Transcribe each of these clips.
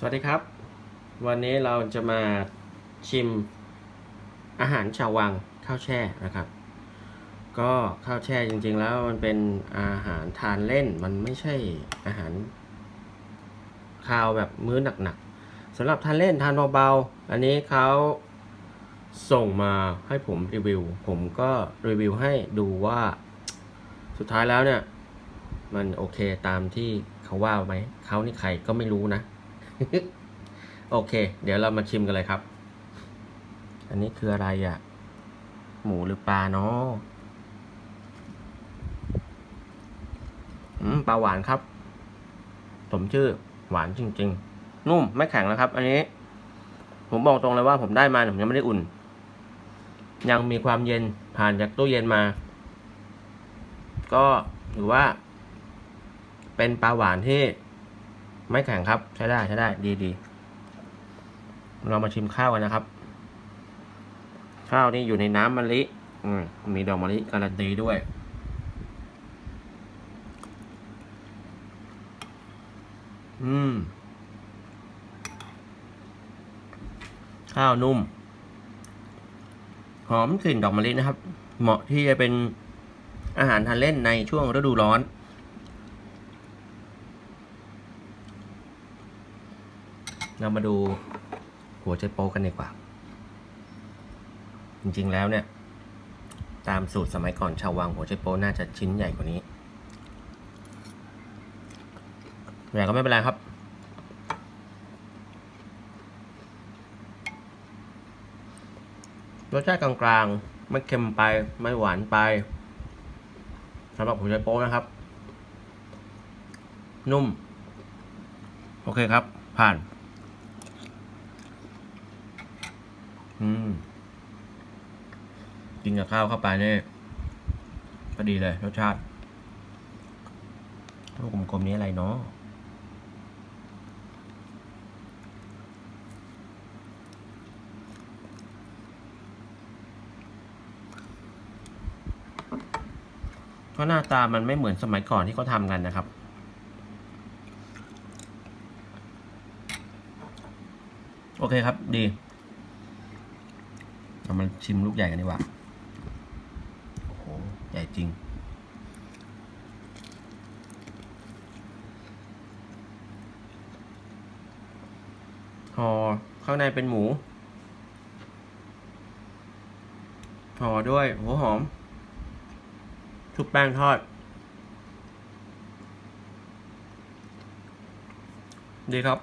สวัสดีครับ วันนี้เราจะมาชิมอาหารชาววังข้าวแช่นะครับ ก็ข้าวแช่จริงๆแล้วมันเป็นอาหารทานเล่นมันไม่ใช่อาหารข้าวแบบมื้อหนักๆสำหรับทานเล่นทานเบาๆอันนี้เขาส่งมาให้ผมรีวิว ผมก็รีวิวให้ดูว่าสุดท้ายแล้วเนี่ย มันโอเคตามที่เขาว่าไหมเขานี่ใครก็ไม่รู้นะ โอเค เดี๋ยวเรามาชิมกันเลยครับ อันนี้คืออะไรอะ่ะ หมูหรือปลาเนาะปลาหวานครับสมชื่อหวานจริง ๆ นุ่มไม่แข็งนะครับ อันนี้ ผมบอกตรงเลยว่าผมได้มาผมยังไม่ได้อุ่น ยังมีความเย็นผ่านจากตู้เย็นมา ก็ถือว่า เป็นปลาหวานที่ ไม่แข็งครับ ใช้ได้ใช้ได้ดีดีเรามาชิมข้าวกันนะครับ ข้าวนี่อยู่ในน้ำมะลิอืมมีดอกมะลิการันตีด้วย อืม ข้าวนุ่ม หอมกลิ่นดอกมะลินะครับ เหมาะที่จะเป็นอาหารทานเล่นในช่วงฤดูร้อน เรามาดูหัวใจโป๊กันดีกว่า จริงๆแล้วเนี่ย ตามสูตรสมัยก่อนชาววังหัวใจโป๊น่าจะชิ้นใหญ่กว่านี้แต่ก็ไม่เป็นไรครับ รสชาติกลางๆ ไม่เค็มไป ไม่หวานไปสำหรับหัวใจโป๊นะครับ นุ่ม โอเคครับ ผ่าน อืม กินกับข้าวเข้าไปเนี่ยพอดีเลยรสชาติลูกกลมๆนี้อะไรเนาะเพราะหน้าตามันไม่เหมือนสมัยก่อนที่เขาทำกันนะครับ โอเคครับดี เรามาชิมลูกใหญ่กันดีกว่า โอ้โห ใหญ่จริง ห่อข้างในเป็นหมู ห่อด้วยหัวหอม ชุบแป้งทอด ดีครับ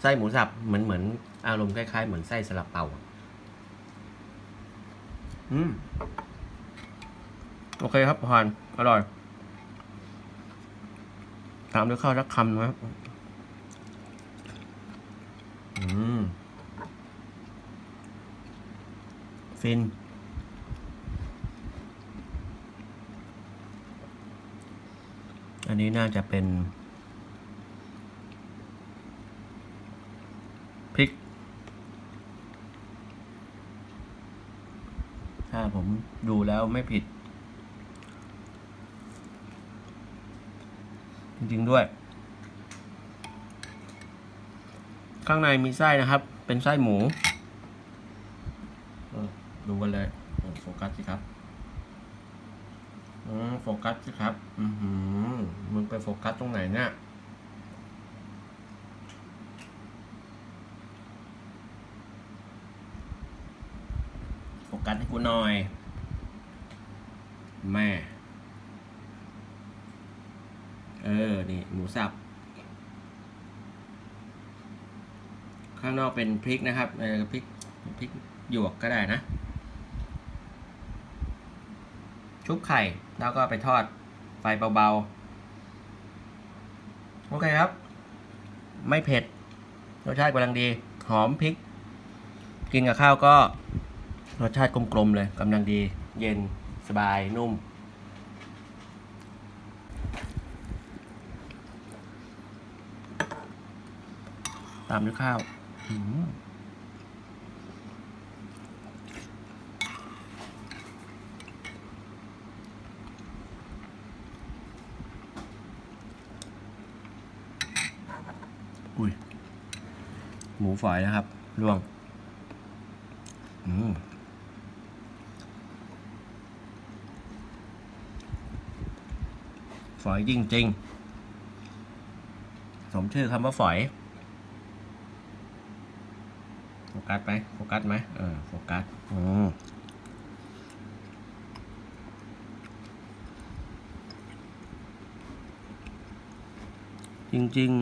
ไส้หมูสับเหมือนเหมือนอารมณ์คล้ายๆ เหมือนไส้สลับเปา อะอืม โอเคครับผ่านอร่อย ตามด้วยข้าวสักคำนะครับ อืม ฟินอันนี้น่าจะเป็น พริก ถ้า ผมดูแล้วไม่ผิด จริง ๆ ด้วย ข้างในมีไส้นะครับ เป็นไส้หมูดูกันเลยโฟกัสสิครับอืโฟกัสสิครับ อือหือมึงไปโฟกัสตรงไหนเนี่ย กัสให้กูหน่อย แม่ เออ นี่ หมูสับ ข้างนอกเป็นพริกนะครับเออพริกพริกหยวกก็ได้นะ ชุบไข่ แล้วก็ไปทอดไฟเบาๆ โอเคครับ ไม่เผ็ด รสชาติกำลังดี หอมพริก กินกับข้าวก็ รสชาติกลมๆเลยกำลังดี เย็นสบายนุ่ม ตามด้วยข้าวอุ้ย หมูฝอยนะครับลวง อืม ฝอยจริง ๆ สมชื่อคำว่าฝอย โฟกัสไหมโฟกัสไหมเออโฟกัสอืมจริงๆ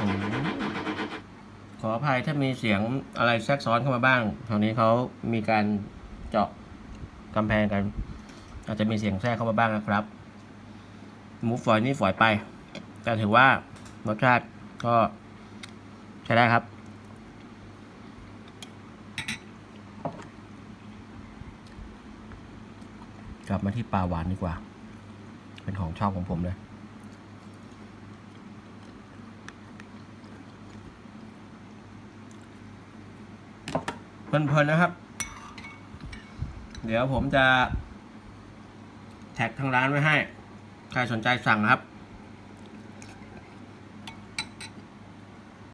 อืมขออภัยถ้ามีเสียงอะไรแทรกซ้อนเข้ามาบ้างแถวนี้เขามีการเจาะกำแพงกัน อาจจะมีเสียงแทรกเข้ามาบ้างนะครับหมูฝอยนี่ฝอยไป แต่ถือว่ารสชาติก็ใช้ได้ครับ กลับมาที่ปลาหวานดีกว่า เป็นของชอบของผมเลยเพลินๆนะครับ เดี๋ยวผมจะ แท็กทางร้านไว้ให้ ใครสนใจสั่งครับ